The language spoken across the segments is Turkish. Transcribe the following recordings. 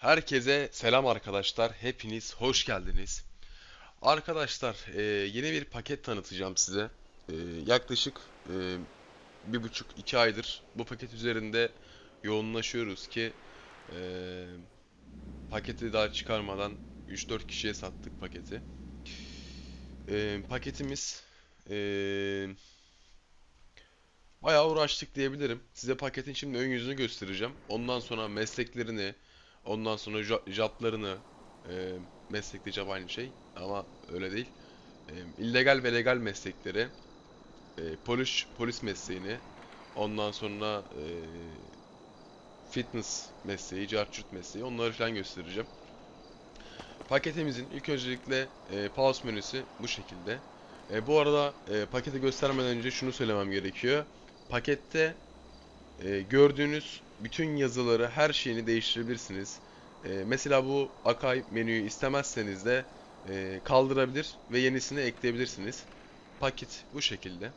Herkese selam arkadaşlar. Hepiniz hoş geldiniz. Arkadaşlar e, yeni bir paket tanıtacağım size. E, yaklaşık e, bir buçuk iki aydır bu paket üzerinde yoğunlaşıyoruz ki e, paketi daha çıkarmadan 3-4 kişiye sattık paketi. E, paketimiz e, bayağı uğraştık diyebilirim. Size paketin şimdi ön yüzünü göstereceğim. Ondan sonra mesleklerini, Ondan sonra joblarını e, meslekte job aynı şey ama öyle değil. E, illegal ve legal meslekleri, e, polis polis mesleğini, ondan sonra e, fitness mesleği, carçurt mesleği onları falan göstereceğim. Paketimizin ilk öncelikle e, pause menüsü bu şekilde. E, bu arada e, paketi göstermeden önce şunu söylemem gerekiyor. Pakette e, gördüğünüz bütün yazıları, her şeyini değiştirebilirsiniz. E, mesela bu Akai menüyü istemezseniz de e, kaldırabilir ve yenisini ekleyebilirsiniz. Paket bu şekilde.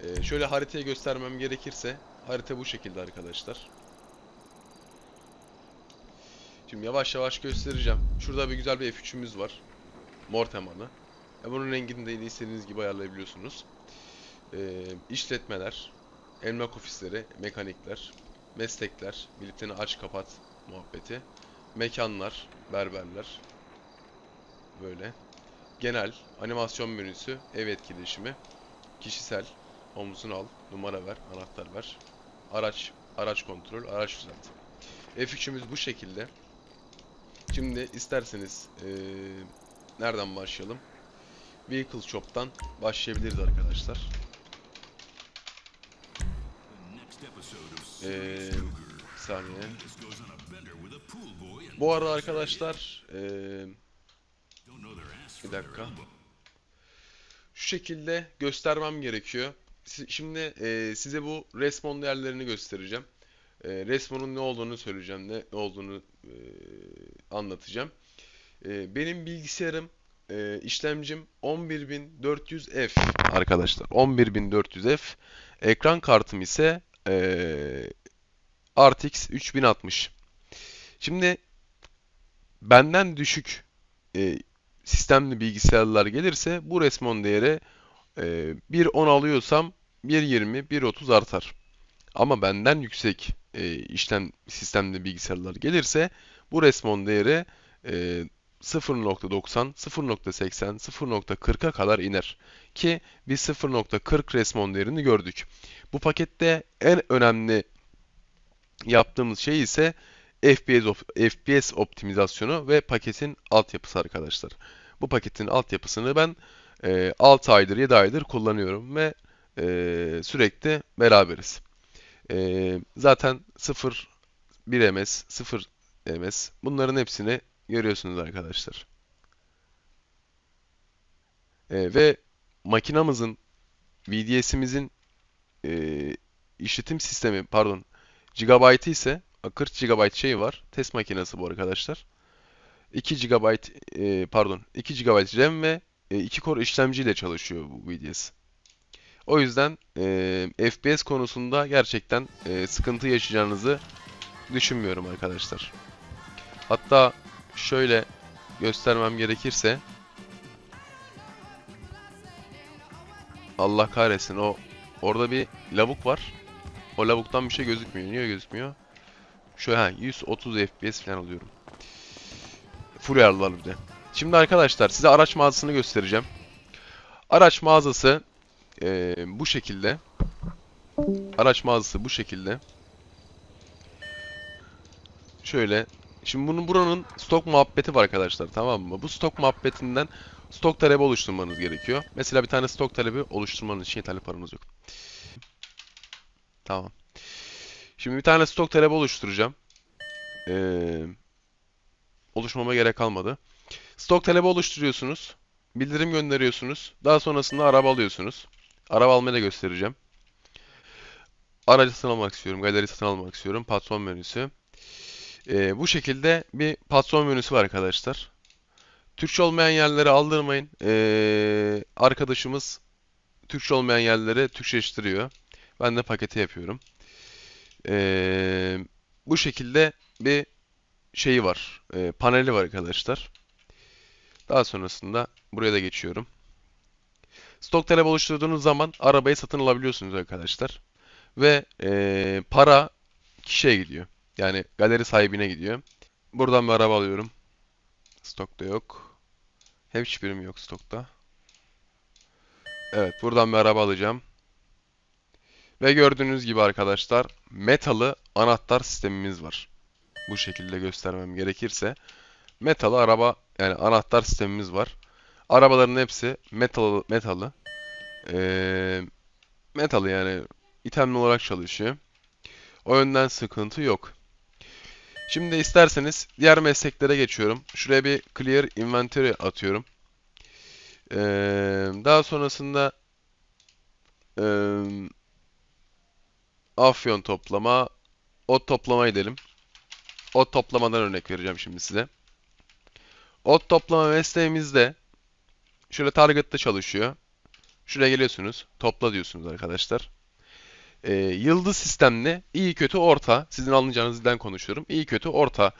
E, şöyle haritayı göstermem gerekirse, harita bu şekilde arkadaşlar. Şimdi yavaş yavaş göstereceğim. Şurada bir güzel bir F3'ümüz var. Mor temalı. E, bunun rengini de istediğiniz gibi ayarlayabiliyorsunuz. E, işletmeler, emlak ofisleri, mekanikler, meslekler, birlikte aç kapat muhabbeti, mekanlar, berberler, böyle. Genel, animasyon menüsü, ev etkileşimi, kişisel, omzunu al, numara ver, anahtar ver, araç, araç kontrol, araç düzelt. F3'ümüz bu şekilde. Şimdi isterseniz eee, nereden başlayalım? Vehicle Shop'tan başlayabiliriz arkadaşlar. Eee bir saniye. Bu arada arkadaşlar eee, bir dakika. Şu şekilde göstermem gerekiyor. Şimdi eee, size bu respawn değerlerini göstereceğim. Eee respawn'un ne olduğunu söyleyeceğim, ne, ne olduğunu eee, anlatacağım. Eee, benim bilgisayarım, eee, işlemcim 11400F arkadaşlar. 11400F. Ekran kartım ise eee RTX 3060. Şimdi benden düşük e, sistemli bilgisayarlar gelirse bu resmon değeri e, 1.10 alıyorsam 1.20, 1.30 artar. Ama benden yüksek e, işlem sistemli bilgisayarlar gelirse bu resmon değeri e, 0.90, 0.80, 0.40'a kadar iner. Ki biz 0.40 resmon değerini gördük. Bu pakette en önemli yaptığımız şey ise FPS, op- FPS optimizasyonu ve paketin altyapısı arkadaşlar. Bu paketin altyapısını ben e, 6 aydır 7 aydır kullanıyorum ve e, sürekli beraberiz. E, zaten 0 1 ms, 0 ms bunların hepsini görüyorsunuz arkadaşlar. E, ve makinamızın VDS'imizin e, işletim sistemi pardon gigabyte ise 40 GB şey var. Test makinesi bu arkadaşlar. 2 GB e, pardon 2 GB RAM ve e, 2 core işlemciyle çalışıyor bu VDS. O yüzden e, FPS konusunda gerçekten e, sıkıntı yaşayacağınızı düşünmüyorum arkadaşlar. Hatta şöyle göstermem gerekirse Allah kahretsin o orada bir lavuk var. O lavuktan bir şey gözükmüyor. Niye gözükmüyor? Şöyle ha 130 FPS falan alıyorum. Full ayarlılar bir de. Şimdi arkadaşlar size araç mağazasını göstereceğim. Araç mağazası eee, bu şekilde. Araç mağazası bu şekilde. Şöyle. Şimdi bunun buranın stok muhabbeti var arkadaşlar tamam mı? Bu stok muhabbetinden stok talebi oluşturmanız gerekiyor. Mesela bir tane stok talebi oluşturmanız için yeterli paranız yok. Tamam. Şimdi bir tane stok talebi oluşturacağım. Ee, oluşmama gerek kalmadı. Stok talebi oluşturuyorsunuz. Bildirim gönderiyorsunuz. Daha sonrasında araba alıyorsunuz. Araba almayı da göstereceğim. Aracı satın almak istiyorum. Galeri satın almak istiyorum. Patron menüsü. Ee, bu şekilde bir patron menüsü var arkadaşlar. Türkçe olmayan yerleri aldırmayın. Ee, arkadaşımız Türkçe olmayan yerleri Türkçeleştiriyor. Ben de paketi yapıyorum. Ee, bu şekilde bir şeyi var. e, paneli var arkadaşlar. Daha sonrasında buraya da geçiyorum. Stok talep oluşturduğunuz zaman arabayı satın alabiliyorsunuz arkadaşlar. Ve e, para kişiye gidiyor. Yani galeri sahibine gidiyor. Buradan bir araba alıyorum. Stokta yok. Hiçbirim yok stokta. Evet buradan bir araba alacağım. Ve gördüğünüz gibi arkadaşlar metalı anahtar sistemimiz var. Bu şekilde göstermem gerekirse. Metalı araba yani anahtar sistemimiz var. Arabaların hepsi metalı, metalı. Ee, metalı yani itemli olarak çalışıyor. O yönden sıkıntı yok. Şimdi isterseniz diğer mesleklere geçiyorum. Şuraya bir clear inventory atıyorum. Ee, daha sonrasında ee, afyon toplama, ot toplama edelim. Ot toplamadan örnek vereceğim şimdi size. Ot toplama mesleğimizde şöyle target'ta çalışıyor. Şuraya geliyorsunuz. Topla diyorsunuz arkadaşlar. Ee, yıldız sistemli iyi kötü orta. Sizin anlayacağınız dilden konuşuyorum. İyi kötü orta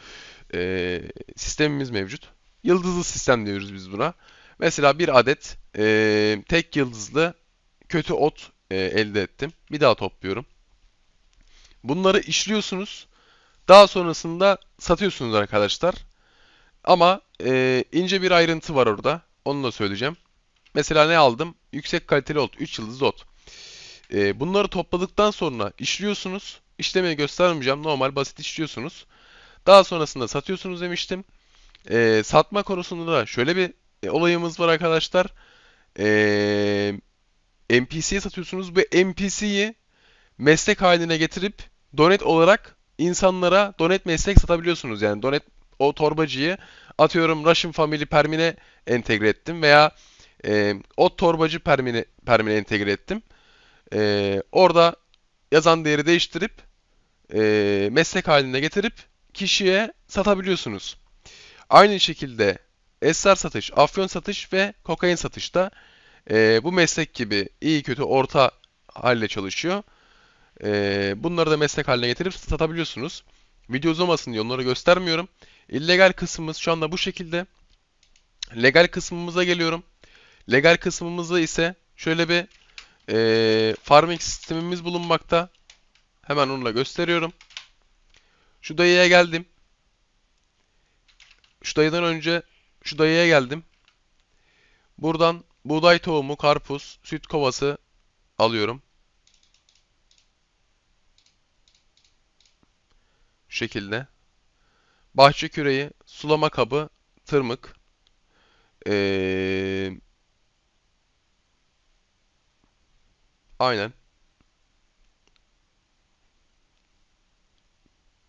ee, sistemimiz mevcut. Yıldızlı sistem diyoruz biz buna. Mesela bir adet ee, tek yıldızlı kötü ot ee, elde ettim. Bir daha topluyorum. Bunları işliyorsunuz. Daha sonrasında satıyorsunuz arkadaşlar. Ama ee, ince bir ayrıntı var orada. Onu da söyleyeceğim. Mesela ne aldım? Yüksek kaliteli ot. 3 yıldız ot. Ee, bunları topladıktan sonra işliyorsunuz. İşlemeyi göstermeyeceğim. Normal basit işliyorsunuz. Daha sonrasında satıyorsunuz demiştim. Ee, satma konusunda da şöyle bir e, olayımız var arkadaşlar. Ee, NPC'ye satıyorsunuz. Bu NPC'yi meslek haline getirip donet olarak insanlara donet meslek satabiliyorsunuz. Yani donet o torbacıyı atıyorum Russian Family Permine entegre ettim veya e, o torbacı permine, permine entegre ettim. E, orada yazan değeri değiştirip e, meslek haline getirip kişiye satabiliyorsunuz. Aynı şekilde esrar satış, afyon satış ve kokain satışta e, bu meslek gibi iyi kötü orta halde çalışıyor. E, bunları da meslek haline getirip satabiliyorsunuz. Video uzamasın diye onları göstermiyorum. İllegal kısmımız şu anda bu şekilde. Legal kısmımıza geliyorum. Legal kısmımızda ise şöyle bir e, farming sistemimiz bulunmakta. Hemen onu da gösteriyorum. Şu dayıya geldim. Şu dayıdan önce şu dayıya geldim. Buradan buğday tohumu, karpuz, süt kovası alıyorum. Şu şekilde. Bahçe küreği, sulama kabı, tırmık. Ee, aynen.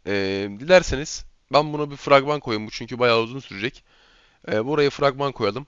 Ee, dilerseniz ben bunu bir fragman koyayım. Bu çünkü bayağı uzun sürecek. Ee, buraya fragman koyalım.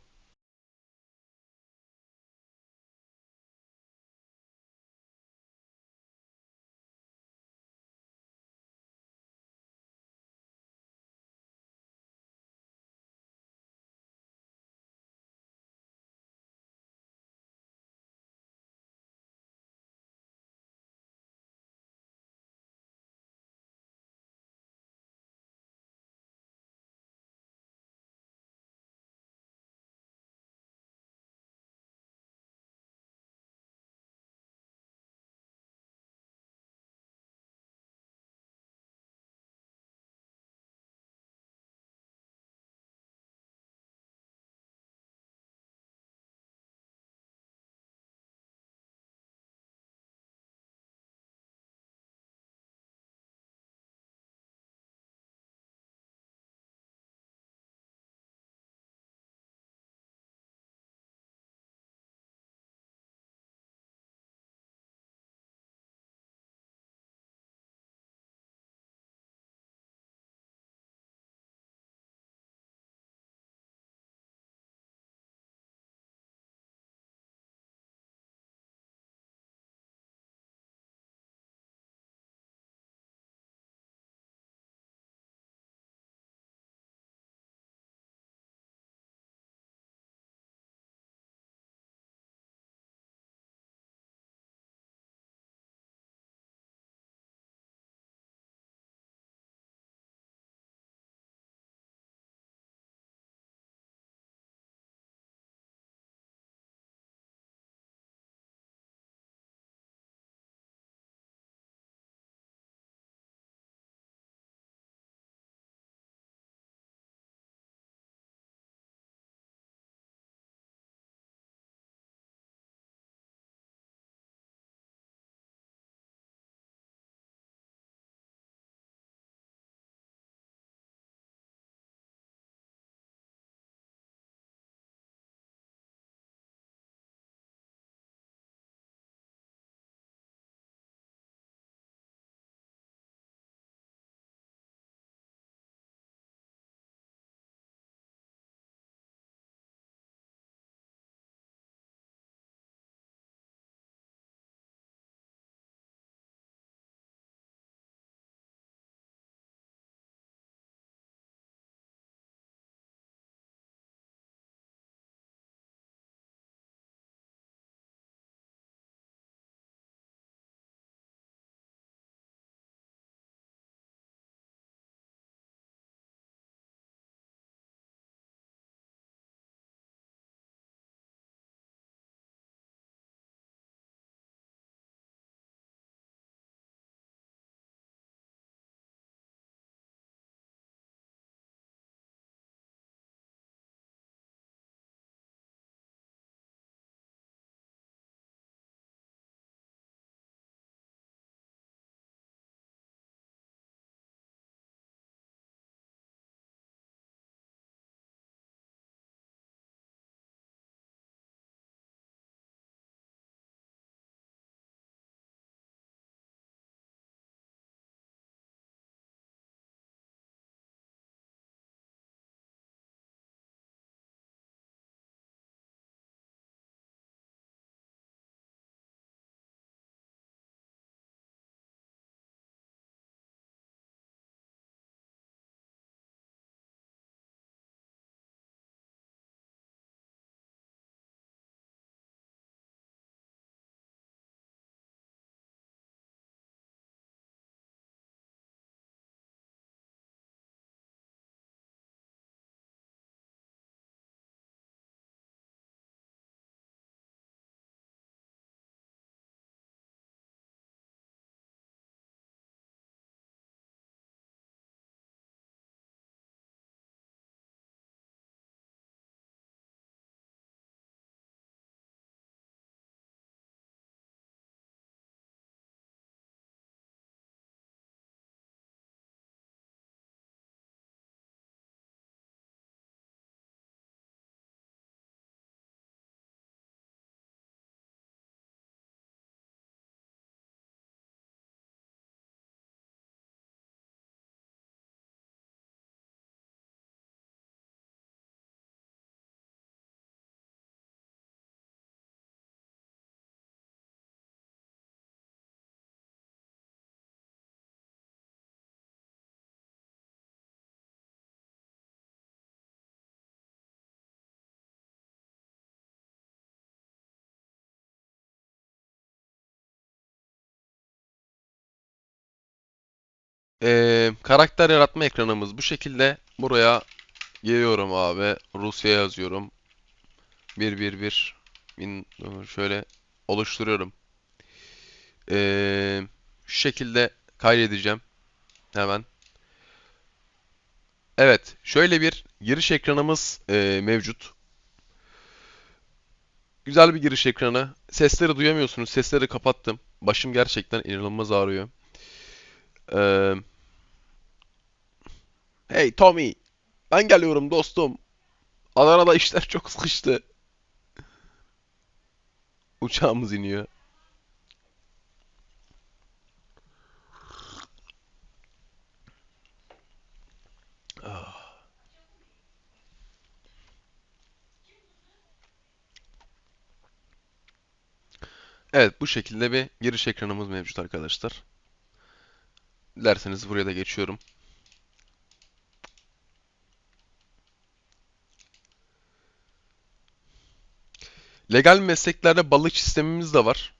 Ee, karakter yaratma ekranımız bu şekilde. Buraya geliyorum abi. Rusya yazıyorum. 111 bin şöyle oluşturuyorum. Ee, şu şekilde kaydedeceğim. Hemen. Evet, şöyle bir giriş ekranımız e, mevcut. Güzel bir giriş ekranı. Sesleri duyamıyorsunuz. Sesleri kapattım. Başım gerçekten inanılmaz ağrıyor. Hey Tommy, ben geliyorum dostum. Adana'da işler çok sıkıştı. Uçağımız iniyor. Ah. Evet, bu şekilde bir giriş ekranımız mevcut arkadaşlar. Dilerseniz buraya da geçiyorum. Legal mesleklerde balık sistemimiz de var.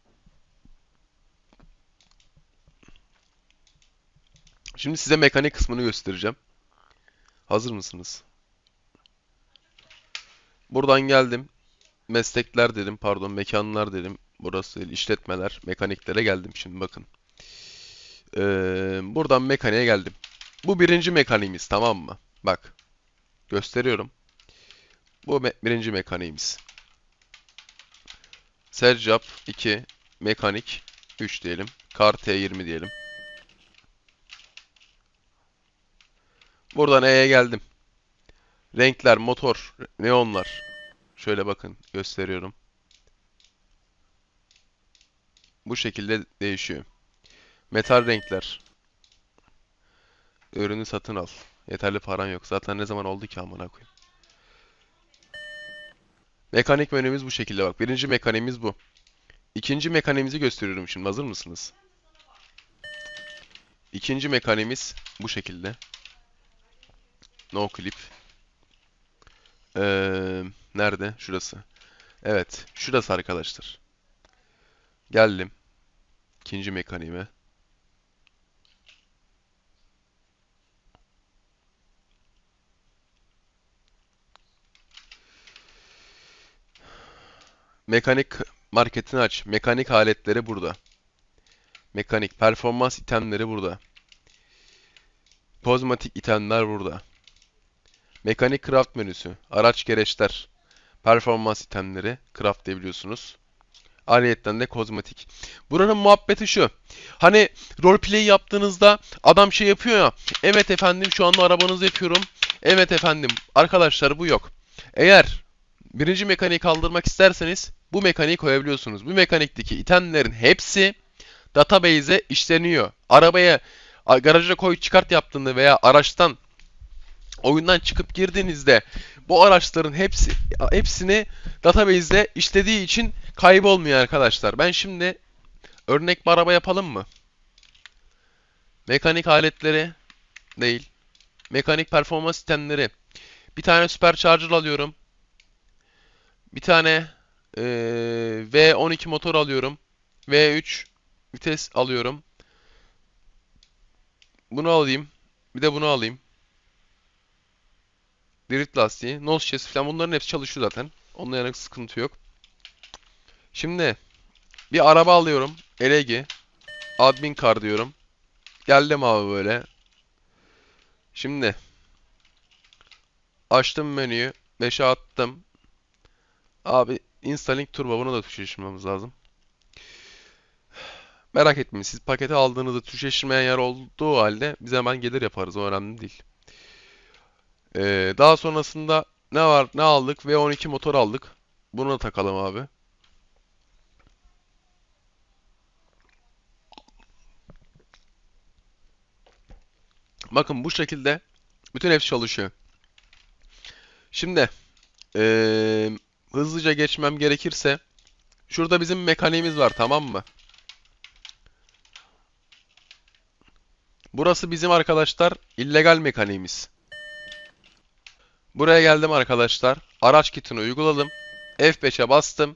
Şimdi size mekanik kısmını göstereceğim. Hazır mısınız? Buradan geldim. Meslekler dedim, pardon, mekanlar dedim. Burası işletmeler, mekaniklere geldim şimdi bakın. Ee, buradan mekaniğe geldim. Bu birinci mekaniğimiz tamam mı? Bak. Gösteriyorum. Bu me- birinci mekaniğimiz. Sercap 2, mekanik 3 diyelim. Kar T20 diyelim. Buradan E'ye geldim. Renkler, motor, neonlar. Şöyle bakın gösteriyorum. Bu şekilde değişiyor. Metal renkler. Ürünü satın al. Yeterli paran yok. Zaten ne zaman oldu ki amına koyayım. Mekanik menümüz bu şekilde bak. Birinci mekaniğimiz bu. İkinci mekaniğimizi gösteriyorum şimdi. Hazır mısınız? İkinci mekaniğimiz bu şekilde. No clip. Ee, nerede? Şurası. Evet. Şurası arkadaşlar. Geldim. İkinci mekaniğime. Mekanik marketini aç. Mekanik aletleri burada. Mekanik performans itemleri burada. Kozmetik itemler burada. Mekanik craft menüsü. Araç gereçler. Performans itemleri craft edebiliyorsunuz. Ayrıyetten de kozmetik. Buranın muhabbeti şu. Hani roleplay yaptığınızda adam şey yapıyor ya. Evet efendim şu anda arabanızı yapıyorum. Evet efendim. Arkadaşlar bu yok. Eğer birinci mekaniği kaldırmak isterseniz bu mekaniği koyabiliyorsunuz. Bu mekanikteki itemlerin hepsi database'e işleniyor. Arabaya garaja koy çıkart yaptığında veya araçtan oyundan çıkıp girdiğinizde bu araçların hepsi hepsini database'de işlediği için kaybolmuyor arkadaşlar. Ben şimdi örnek bir araba yapalım mı? Mekanik aletleri değil. Mekanik performans sistemleri. Bir tane supercharger alıyorum. Bir tane eee, V12 motor alıyorum. V3 vites alıyorum. Bunu alayım. Bir de bunu alayım. Drift lastiği, nose chassis falan bunların hepsi çalışıyor zaten. Onunla yana sıkıntı yok. Şimdi bir araba alıyorum. LG. Admin car diyorum. Geldim abi böyle. Şimdi açtım menüyü. 5'e attım. Abi installing turbo bunu da tuşlaştırmamız lazım. Merak etmeyin siz paketi aldığınızda tuşlaştırmayan yer olduğu halde biz hemen gelir yaparız o önemli değil. Ee, daha sonrasında ne var ne aldık? V12 motor aldık. Bunu da takalım abi. Bakın bu şekilde bütün hepsi çalışıyor. Şimdi ee, hızlıca geçmem gerekirse şurada bizim mekaniğimiz var tamam mı? Burası bizim arkadaşlar illegal mekaniğimiz. Buraya geldim arkadaşlar. Araç kitini uyguladım. F5'e bastım.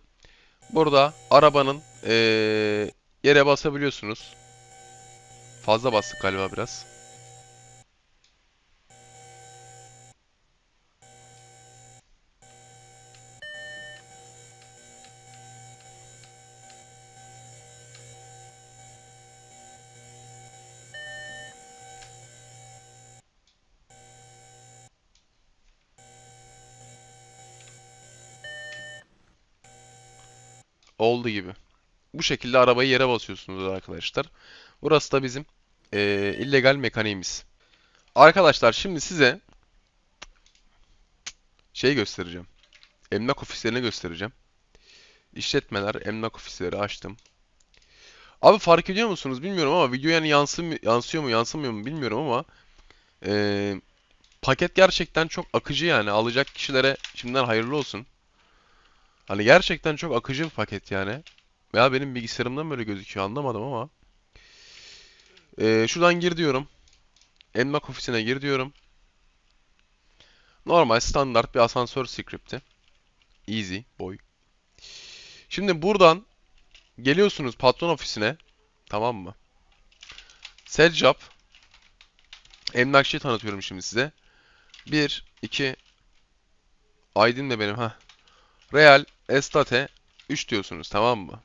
Burada arabanın ee, yere basabiliyorsunuz. Fazla bastık galiba biraz. Oldu gibi. Bu şekilde arabayı yere basıyorsunuz arkadaşlar. Burası da bizim eee, illegal mekaniğimiz. Arkadaşlar şimdi size şey göstereceğim. Emlak ofislerini göstereceğim. İşletmeler, emlak ofisleri açtım. Abi fark ediyor musunuz bilmiyorum ama video yani yansıyor mu yansımıyor mu bilmiyorum ama eee, paket gerçekten çok akıcı yani alacak kişilere şimdiden hayırlı olsun. Hani gerçekten çok akıcı bir paket yani. Veya benim bilgisayarımdan böyle gözüküyor anlamadım ama. Eee, şuradan gir diyorum. Emlak ofisine gir diyorum. Normal standart bir asansör script'i. Easy boy. Şimdi buradan geliyorsunuz patron ofisine. Tamam mı? Set job. Emlakçıyı tanıtıyorum şimdi size. 1, 2, Aydın da benim ha. Real Estate 3 diyorsunuz tamam mı?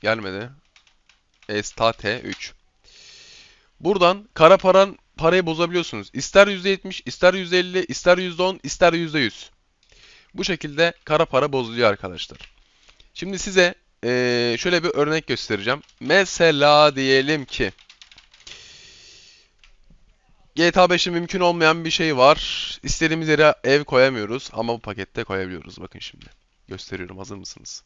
Gelmedi. Estate 3. Buradan kara paran parayı bozabiliyorsunuz. İster %70, ister %50, ister %10, ister %100. Bu şekilde kara para bozuluyor arkadaşlar. Şimdi size şöyle bir örnek göstereceğim. Mesela diyelim ki GTA 5'te mümkün olmayan bir şey var. İstediğimiz yere ev koyamıyoruz ama bu pakette koyabiliyoruz. Bakın şimdi. Gösteriyorum. Hazır mısınız?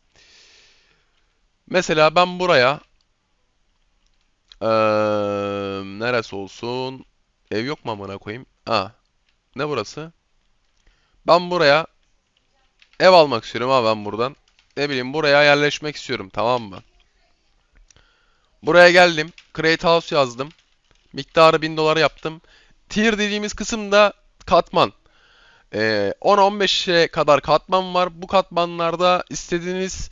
Mesela ben buraya eee, neresi olsun? Ev yok mu amına koyayım? Ha. Ne burası? Ben buraya ev almak istiyorum ha ben buradan. Ne bileyim buraya yerleşmek istiyorum tamam mı? Buraya geldim. Create House yazdım. Miktarı 1000 dolar yaptım. Tier dediğimiz kısımda katman. Ee, 10-15'e kadar katman var. Bu katmanlarda istediğiniz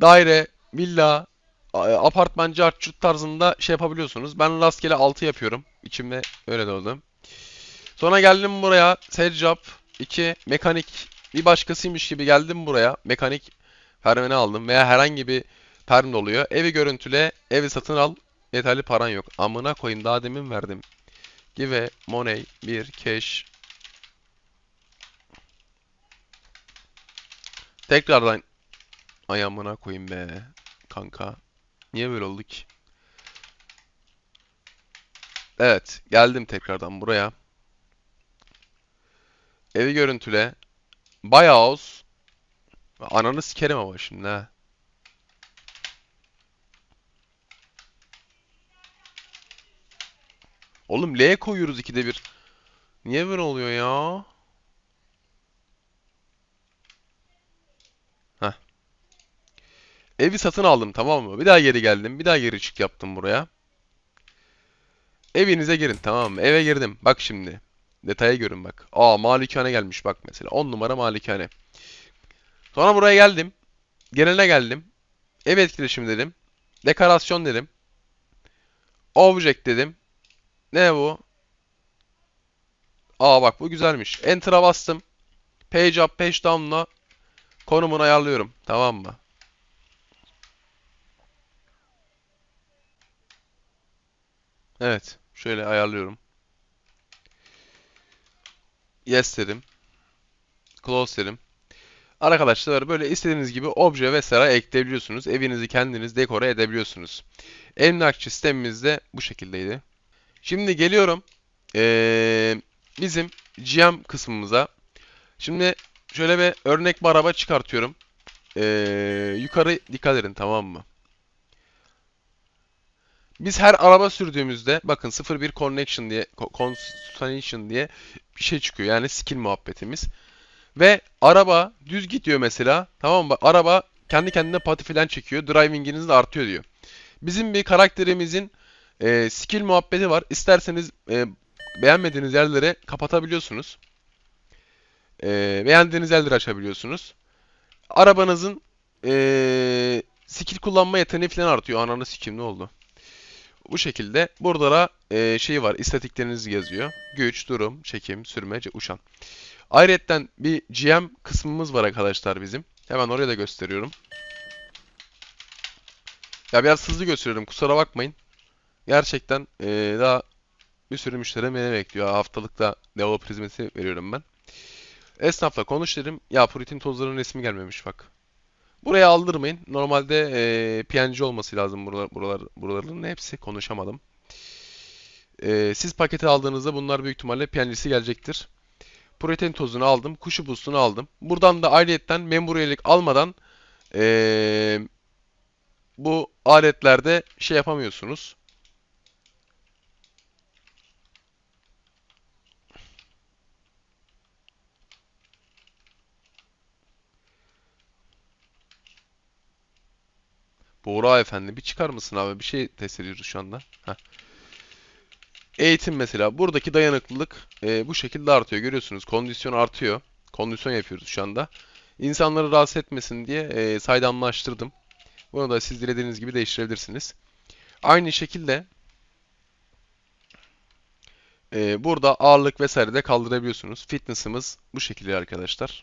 daire, villa, apartman, cartçut tarzında şey yapabiliyorsunuz. Ben rastgele 6 yapıyorum. İçimde öyle doğdu. Sonra geldim buraya. Seccap 2 mekanik bir başkasıymış gibi geldim buraya. Mekanik permeni aldım veya herhangi bir perm oluyor. Evi görüntüle, evi satın al. Yeterli paran yok. Amına koyayım daha demin verdim. Give money bir cash. Tekrardan ay amına koyayım be kanka. Niye böyle oldu ki? Evet, geldim tekrardan buraya. Evi görüntüle. Buy house. Ananı sikerim ama şimdi ha. Oğlum L'ye koyuyoruz ikide bir. Niye böyle oluyor ya? Heh. Evi satın aldım tamam mı? Bir daha geri geldim. Bir daha geri çık yaptım buraya. Evinize girin tamam mı? Eve girdim. Bak şimdi. Detaya görün bak. Aa malikane gelmiş bak mesela. 10 numara malikane. Sonra buraya geldim. Geneline geldim. Ev etkileşimi dedim. Dekorasyon dedim. Object dedim. Ne bu? Aa bak bu güzelmiş. Enter'a bastım. Page up, page down'la konumunu ayarlıyorum. Tamam mı? Evet. Şöyle ayarlıyorum. Yes dedim. Close dedim. Arkadaşlar böyle istediğiniz gibi obje vesaire ekleyebiliyorsunuz. Evinizi kendiniz dekore edebiliyorsunuz. Emlakçı sistemimiz de bu şekildeydi. Şimdi geliyorum eee, bizim GM kısmımıza. Şimdi şöyle bir örnek bir araba çıkartıyorum. Eee, yukarı dikkat edin tamam mı? Biz her araba sürdüğümüzde bakın 01 connection diye co- connection diye bir şey çıkıyor. Yani skill muhabbetimiz. Ve araba düz gidiyor mesela. Tamam mı? Araba kendi kendine pati falan çekiyor. Driving'iniz de artıyor diyor. Bizim bir karakterimizin e, skill muhabbeti var. İsterseniz e, beğenmediğiniz yerlere kapatabiliyorsunuz. E, beğendiğiniz yerleri açabiliyorsunuz. Arabanızın e, skill kullanma yeteneği falan artıyor. Ananı sikim ne oldu? Bu şekilde burada da e, şey var. İstatikleriniz yazıyor. Güç, durum, çekim, sürme, ce- uçan. Ayrıca bir GM kısmımız var arkadaşlar bizim. Hemen oraya da gösteriyorum. Ya biraz hızlı gösteriyorum kusura bakmayın. Gerçekten eee, daha bir sürü müşteri beni bekliyor. Haftalıkta developer hizmeti veriyorum ben. Esnafla konuş dedim. Ya protein tozlarının resmi gelmemiş bak. Buraya aldırmayın. Normalde e, PNG olması lazım buralar, buralar, buraların hepsi. Konuşamadım. E, siz paketi aldığınızda bunlar büyük ihtimalle PNG'si gelecektir. Protein tozunu aldım. Kuşu boostunu aldım. Buradan da ayrıyetten memur üyelik almadan e, bu aletlerde şey yapamıyorsunuz. Buğra efendi bir çıkar mısın abi? Bir şey test ediyoruz şu anda. Heh. Eğitim mesela. Buradaki dayanıklılık e, bu şekilde artıyor. Görüyorsunuz kondisyon artıyor. Kondisyon yapıyoruz şu anda. İnsanları rahatsız etmesin diye e, saydamlaştırdım. Bunu da siz dilediğiniz gibi değiştirebilirsiniz. Aynı şekilde e, burada ağırlık vesaire de kaldırabiliyorsunuz. Fitness'ımız bu şekilde arkadaşlar.